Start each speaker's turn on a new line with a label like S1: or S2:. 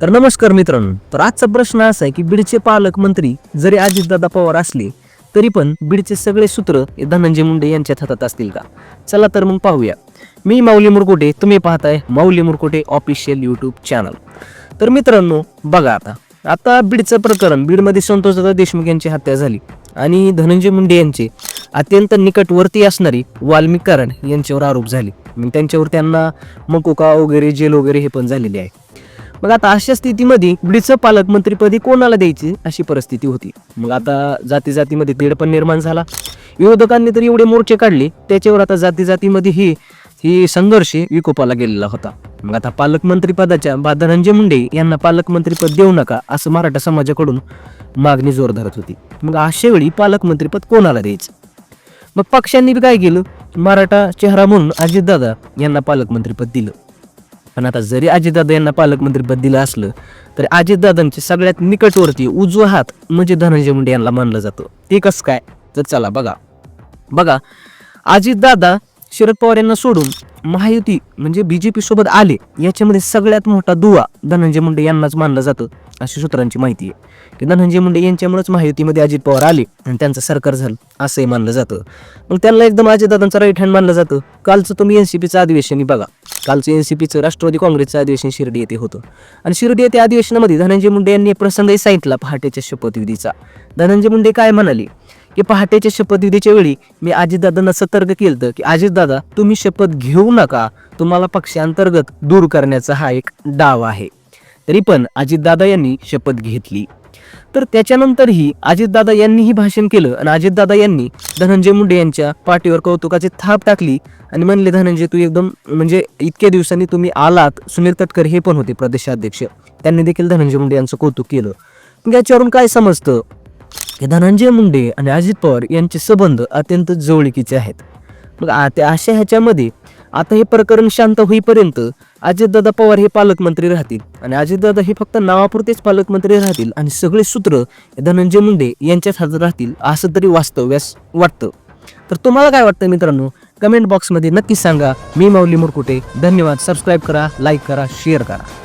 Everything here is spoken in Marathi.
S1: तर नमस्कार मित्रांनो तर आजचा प्रश्न असा आहे की बीडचे पालकमंत्री जरी अजितदादा पवार असले तरी पण बीडचे सगळे सूत्र हे धनंजय मुंडे यांच्याच हातात असतील का? चला तर मग पाहूया. मी माऊली मुरकोटे तुम्ही पाहताय Mauli Murkote official YouTube channel तर मित्रांनो बघा आता. आता बीडचं प्रकरण बीडमध्ये संतोषदादा देशमुख यांची हत्या झाली आणि धनंजय मुंडे यांचे अत्यंत निकटवर्ती असणारी वाल्मिक कारण यांच्यावर आरोप झाले. मग त्यांच्यावर त्यांना मकोका वगैरे जेल वगैरे हे पण झालेले आहे. मग आता अशा स्थितीमध्ये बीडचं पालकमंत्रीपदी कोणाला द्यायची अशी परिस्थिती होती? मग आता जाती जातीमध्ये तेढ पण निर्माण झाला. विरोधकांनी तर एवढे मोर्चे काढले त्याच्यावर आता जाती जातीमध्ये ही ही संघर्ष विकोपाला गेलेला होता. मग आता पालकमंत्री पदाच्या बा धनंजय मुंडे यांना पालकमंत्रीपद देऊ नका असं मराठा समाजाकडून मागणी जोर धरत होती. मग अशा वेळी पालकमंत्रीपद कोणाला द्यायचं? मग पक्षांनी बी काय केलं? मराठा चेहरा म्हणून अजितदादा यांना पालकमंत्रीपद दिलं. पण आता जरी अजितदादा यांना पालकमंत्रीपद दिलं असलं तरी अजितदादांचे सगळ्यात निकटवरती उजवा हात म्हणजे धनंजय मुंडे यांना मानलं जातं. ते कसं काय तर चला बघा. बघा अजितदादा शरद पवार यांना सोडून महायुती म्हणजे बी जे पी सोबत आले याच्यामध्ये सगळ्यात मोठा दुवा धनंजय मुंडे यांनाच मानलं जातं अशी सूत्रांची माहिती आहे. की धनंजय मुंडे यांच्यामुळेच महायुतीमध्ये अजित पवार आले आणि त्यांचं सरकार झालं असंही मानलं जातं. मग त्यांना एकदम अजितदादांचा राईट हँड मानलं जातं. कालचं तुम्ही एन सी पीचं अधिवेशनही बघा. कालचं एन सी पीचं राष्ट्रवादी काँग्रेसचं अधिवेशन शिर्डी येथे होतं. आणि शिर्डी येथे अधिवेशनामध्ये धनंजय मुंडे यांनी प्रसंगही सांगितला पहाटेच्या शपथविधीचा. धनंजय मुंडे काय म्हणाले? की पहाटेच्या शपथविधीच्या वेळी मी अजितदादांना सतर्क केलं की अजितदादा तुम्ही शपथ घेऊ नका. तुम्हाला पक्षांतर्गत दूर करण्याचा हा एक डाव आहे. तरी पण अजितदादा यांनी शपथ घेतली. तर त्याच्यानंतरही अजितदादा यांनीही भाषण केलं आणि अजितदादा यांनी धनंजय मुंडे यांच्या पाठीवर कौतुकाची थाप टाकली आणि म्हणले धनंजय तू एकदम म्हणजे इतक्या दिवसांनी तुम्ही आलात. सुनील तटकर हे पण होते प्रदेशाध्यक्ष. त्यांनी देखील धनंजय मुंडे यांचं कौतुक केलं. मग याच्यावरून काय समजतं? की धनंजय मुंडे आणि अजित पवार यांचे संबंध अत्यंत जवळकीचे आहेत. मग आता अशा ह्याच्यामध्ये आता हे प्रकरण शांत होईपर्यंत अजितदादा पवार हे पालकमंत्री राहतील आणि अजितदादा हे फक्त नावापुरतेच पालकमंत्री राहतील आणि सगळे सूत्र धनंजय मुंडे यांच्याच हातात राहतील असं तरी वास्तव्यास वाटतं. तर तुम्हाला काय वाटतं मित्रांनो? कमेंट बॉक्समध्ये नक्की सांगा. मी माऊली मुरकुटे. धन्यवाद. सबस्क्राईब करा लाईक करा शेअर करा.